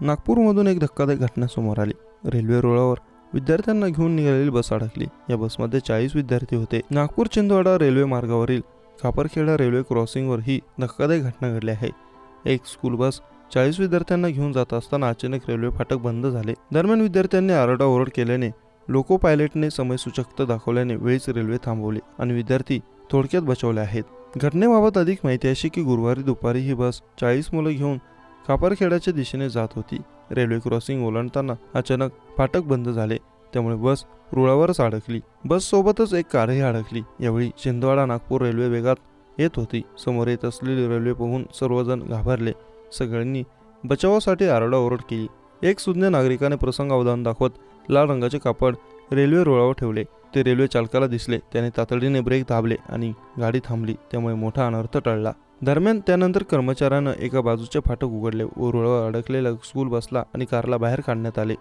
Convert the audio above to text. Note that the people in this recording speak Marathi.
नागपूरमधून एक धक्कादायक घटना समोर आली. रेल्वे रुळावर विद्यार्थ्यांना घेऊन निघालेली बस अडकली. या बसमध्ये चाळीस विद्यार्थी होते. नागपूर चिंदवाडा रेल्वे मार्गावरील खापरखेडा रेल्वे क्रॉसिंगवर ही धक्कादायक घटना घडली आहे. एक स्कूल बस चाळीस विद्यार्थ्यांना घेऊन जात असताना अचानक रेल्वे फाटक बंद झाले. दरम्यान विद्यार्थ्यांनी आरडाओरड केल्याने लोको पायलटने समयसूचकता दाखवल्याने वेळीच रेल्वे थांबवली आणि विद्यार्थी थोडक्यात बचावले आहेत. घटनेबाबत अधिक माहिती अशी की गुरुवारी दुपारी ही बस चाळीस मुलं घेऊन कापारखेड्याच्या दिशेने जात होती. रेल्वे क्रॉसिंग ओलांडताना अचानक फाटक बंद झाले. त्यामुळे बस रुळावरच अडकली. बस सोबतच एक कारही अडकली. यावेळी छिंदवाडा नागपूर रेल्वे वेगात येत होती. समोर येत असलेली रेल्वे पाहून सर्वजण घाबरले. सगळ्यांनी बचावासाठी आरडाओरड केली. एक सुज्ञ नागरिकाने प्रसंग अवधान दाखवत लाल रंगाचे कापड रेल्वे रुळावर ठेवले. ते रेल्वे चालकाला दिसले. त्याने तातडीने ब्रेक दाबले आणि गाडी थांबली. त्यामुळे मोठा अनर्थ टळला. दरम्यान त्यानंतर कर्मचाऱ्यानं एका बाजूचे फाटक उघडले व रुळावर अडकलेल्या स्कूल बसला आणि कारला बाहेर काढण्यात आले.